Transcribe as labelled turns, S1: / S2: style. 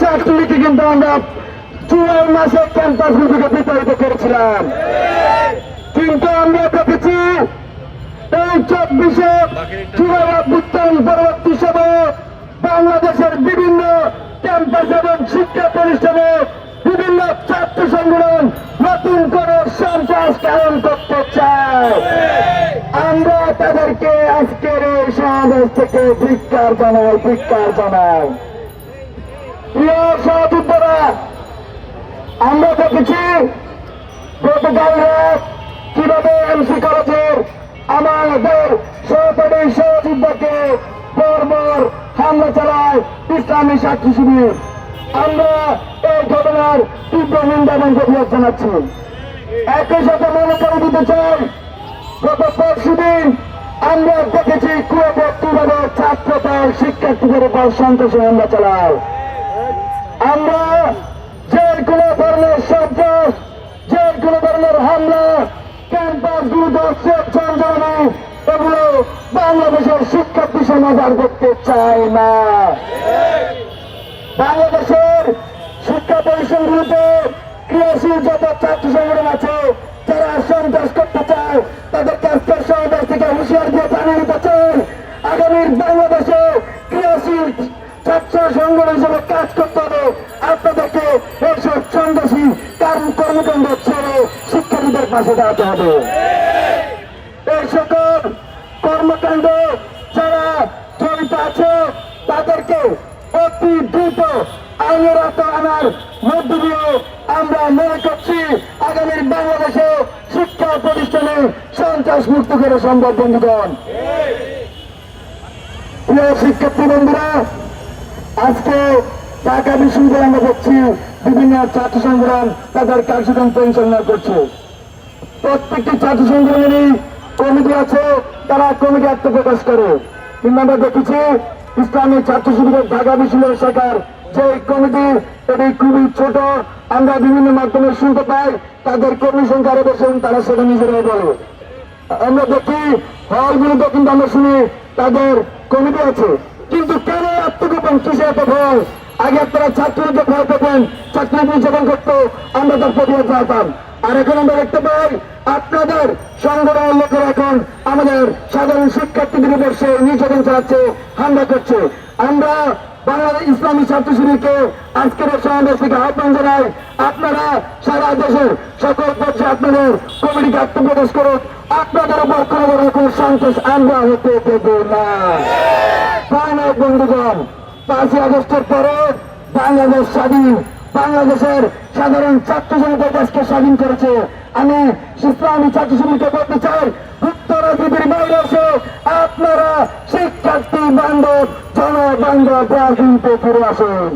S1: চাকরিকে কিন্তু আমরা জুলাই মাসে বিতাড়িত করেছিলাম। কিন্তু আমরা দেখেছি এই চব্বিশে জুলাই পরবর্তী সময়ে বাংলাদেশের বিভিন্ন ক্যাম্পাস এবং শিক্ষা প্রতিষ্ঠানে বিভিন্ন ছাত্র সংগঠন নতুন করে সন্ত্রাস কারণ করতে চায় আমরা তাদেরকে আজকের এই সমাবেশ থেকে ধিক্কার জানাই ধিক্কার জানাই। প্রিয় সহযোদ্ধারা, আমরা দেখেছি গতকাল রাত কীভাবে এমসি কলেজের আমাদের সহপাঠী সহযোদ্ধাকে বর্বর হামলা চালায় ইসলামী সাক্ষী শিবির? আমরা এই ঘটনার তীব্র নিন্দা এবং প্রতিবাদ জানাচ্ছি। একই সাথে মনে করে দিতে চাই, গত পরশু দিন আমরা দেখেছি কুয়েতে শিক্ষার্থীদের উপর সন্ত্রাসী হামলা চালায়। আমরা যে কোনো ধরনের সন্ত্রাস যে কোনো ধরনের হামলা ক্যাম্পাস গুলোতে সঞ্চালনা এগুলো বাংলাদেশের শিক্ষার্থী সমাজ করতে চায় না। বাংলাদেশের শিক্ষা প্রতিষ্ঠানগুলোতে ক্রিয়াশীল যত ছাত্র সংগঠন আছে যারা সন্ত্রাস করতে চায় তাদেরকে আজকের সমাবেশ থেকে হুঁশিয়ার দিয়ে জানিয়ে দিতে চাই আগামীর বাংলাদেশে ক্রিয়াশীল ছাত্র সংগঠন হিসেবে কাজ করতে হবে। আপনাদেরকে এইসব কারণ কর্মকাণ্ড ছেড়ে শিক্ষার্থীদের পাশে দাঁড়াতে হবে। এই সকল কর্মকাণ্ড যারা জড়িত আছে, তাদেরকে অতি দ্রুত আইনের আনার মধ্য দিয়ে আমরা মনে করছি, আগামীর বাংলাদেশে শিক্ষা প্রতিষ্ঠানে সন্ত্রাস মুক্ত করে সম্ভব বন্ধুগণ। প্রিয় শিক্ষার্থী বন্ধুরা আজকে ঢাকা বিশ্ববিদ্যালয়ে আমরা দেখছি বিভিন্ন ছাত্র সংগ্রাম তাদের কার্যক্রম পরিচালনা করছে। প্রত্যেকটি ছাত্র সংগঠনেরই কমিটি আছে, তারা কমিটি আত্মপ্রকাশ করে। কিন্তু আমরা দেখেছি ইসলামী ছাত্র শিবিরের ঢাকা বিশ্ববিদ্যালয় শাখার যে কমিটি, এটি খুবই ছোট। আমরা বিভিন্ন মাধ্যমে শুনতে পাই, তাদের কর্মী সংখ্যা আরও তারা সেটা নিজেরাই বলে। আমরা দেখি হলগুলোতে কিন্তু আমরা শুনি তাদের কমিটি আছে কিন্তু কেন আত্মগোপন কিসে এত আগে আপনারা ছাত্রীদের ভয় পেতেন ছাত্রী নির্যাতন করতো, আমরা তার প্রতিবাদ জানাতাম আর এখন আমরা দেখতে পাই, আপনাদের সংগঠনের লোকেরা এখন আমাদের সাধারণ শিক্ষার্থীদের উপর সে নির্যাতন চালাচ্ছে, হামলা করছে। আমরা বাংলাদেশ ইসলামী ছাত্র শিবিরকে আজকের সমাবেশ থেকে আহ্বান জানাই, আপনারা সারা দেশের সকল পর্যায়ে আপনাদের কমিটিকে আত্মপ্রকাশ করুন। আপনাদের উপর কোনো কোনো সন্তোষ আমরা হতে দেব না। বন্ধুগণ পাঁচই আগস্টের পরে বাংলাদেশ স্বাধীন। বাংলাদেশের সাধারণ ছাত্র জনতা দেশকে স্বাধীন করেছে। আমি ইসলামী ছাত্র সমিতিকে বলতে চাই উত্তর রাজনীতির বাইরে আপনারা শিক্ষার্থী বান্ধব, জনবান্ধব রাজনীতিতে ফিরে আসুন।